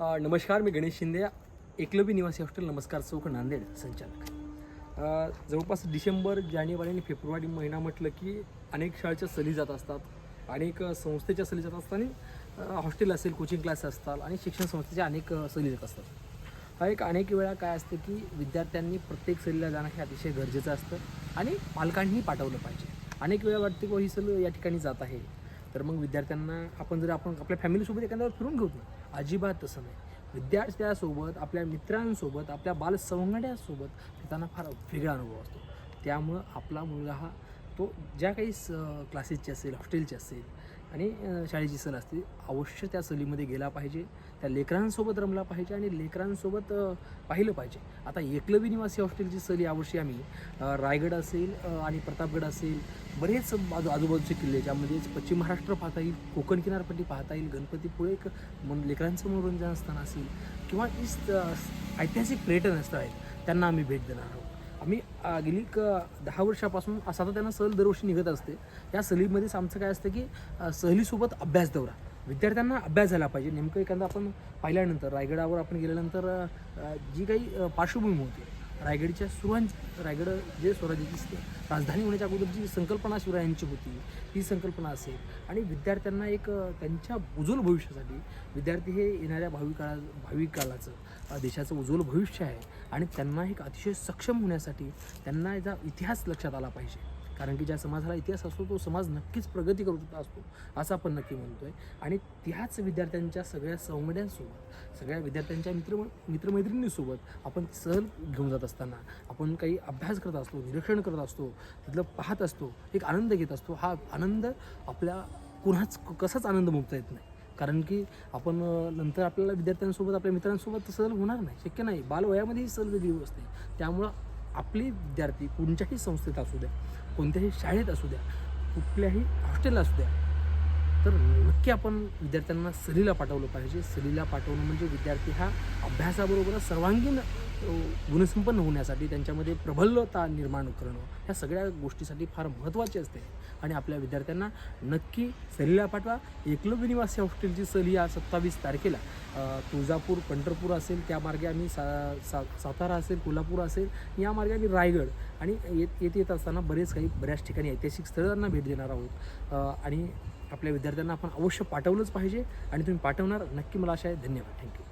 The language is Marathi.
नमस्कार मी गणेश शिंदे. एकलबी निवासी हॉस्टेल नमस्कार चौक नांदेड संचालक. जवळपास डिसेंबर जानेवारी आणि फेब्रुवारी महिना म्हटलं की अनेक शाळेच्या सहली जात असतात. अनेक संस्थेच्या सली जात असतात आणि हॉस्टेल असेल कोचिंग क्लास असतात आणि शिक्षण संस्थेच्या अनेक सली सहली जात असतात. हा एक अनेक वेळा काय असतं की विद्यार्थ्यांनी प्रत्येक सहलीला जाणं हे अतिशय गरजेचं असतं आणि पालकांनीही पाठवलं पाहिजे. अनेक वेळा वाटते की ही सल या ठिकाणी जात आहे. तर मग विद्यार्थ्यांना आपण जर आपण आपल्या फॅमिलीसोबत एखाद्यावर फिरून घेऊ ना अजिबात तसं नाही. विद्यार्थ्यासोबत आपल्या मित्रांसोबत आपल्या बालसवंगड्यासोबत त्यांना फार वेगळा अनुभव असतो. त्यामुळं आपला मुलगा हा तो ज्या काही स क्लासेसचे असेल हॉस्टेलचे असेल आणि शाळेची सहल असते. अवश्य त्या सहलीमध्ये गेला पाहिजे त्या लेकरांसोबत रमला पाहिजे आणि लेकरांसोबत पाहिलं पाहिजे. आता एकलवी निवासी हॉस्टेलची सहल यावर्षी आम्ही रायगड असेल आणि प्रतापगड असेल बरेच आजू आजूबाजूचे किल्ले ज्यामध्ये पश्चिम महाराष्ट्र पाहता येईल कोकण किनारपट्टी पाहता येईल गणपतीपुळे एक मन लेकरांचं मनोरंजन स्थान असेल किंवा इस ऐतिहासिक पर्यटन स्थळ आहेत त्यांना आम्ही भेट देणार आहोत. आम्ही गेली क दहा वर्षापासून सातत्यानं सहल दरवर्षी निघत असते. या सहलीमध्येच आमचं काय असतं की सहलीसोबत अभ्यास दौरा. विद्यार्थ्यांना अभ्यास झाला पाहिजे. नेमकं एखादा आपण पाहिल्यानंतर रायगडावर आपण गेल्यानंतर जी काही पार्श्वभूमी होती रायगडच्या सुरुवात रायगड जे स्वराज्याची राजधानी होण्याच्या अगोदर जी संकल्पना शिवरायांची होती ती संकल्पना असेल. आणि विद्यार्थ्यांना एक त्यांच्या उज्ज्वल भविष्यासाठी विद्यार्थी हे येणाऱ्या भावी काळा भावी काळाचं देशाचं उज्ज्वल भविष्य आहे. आणि त्यांना एक अतिशय सक्षम होण्यासाठी त्यांना याचा इतिहास लक्षात आला पाहिजे. कारण की ज्या समाजाला इतिहास असतो तो समाज नक्कीच प्रगती करत असतो असं आपण नक्की म्हणतो आहे आणि त्याच विद्यार्थ्यांच्या सगळ्या संगड्यांसोबत सगळ्या विद्यार्थ्यांच्या मित्र मित्रमैत्रिणींसोबत आपण सहल घेऊन जात असताना आपण काही अभ्यास करत असतो निरीक्षण करत असतो तिथलं पाहत असतो एक आनंद घेत असतो हा आनंद आपल्या कुणाच कसाच आनंद मुक्ता येत नाही. कारण की आपण नंतर आपल्याला विद्यार्थ्यांसोबत आपल्या मित्रांसोबत सहल होणार नाही शक्य नाही. बालवयामध्ये ही सहल वेगळी असते त्यामुळं आपले विद्यार्थी कोणत्याही संस्थेत असू द्या कोणत्याही शाळेत असू द्या कुठल्याही हॉस्टेलला असू द्या तर नक्की आपण विद्यार्थ्यांना सहलीला पाठवलं पाहिजे. सहलीला पाठवणं म्हणजे विद्यार्थी हा अभ्यासाबरोबरच सर्वांगीण गुणसंपन्न होण्यासाठी त्यांच्यामध्ये प्रबलता निर्माण करणं ह्या सगळ्या गोष्टीसाठी फार महत्त्वाची असते. आणि आपल्या विद्यार्थ्यांना नक्की सहलीला पाठवा. एकलव्य निवासी हॉस्टेलची सहली या सत्तावीस तारखेला. तुळजापूर पंढरपूर असेल त्या मार्गे आम्ही सा सा सातारा असेल कोल्हापूर असेल या मार्गे आम्ही रायगड आणि येत येत येत असताना बरेच काही बऱ्याच ठिकाणी ऐतिहासिक स्थळांना भेट देणार आहोत. आणि आपल्या विद्यार्थ्यांना आपण अवश्य पाठवलंच पाहिजे आणि तुम्ही पाठवणार नक्की मला आशा आहे धन्यवाद. थँक्यू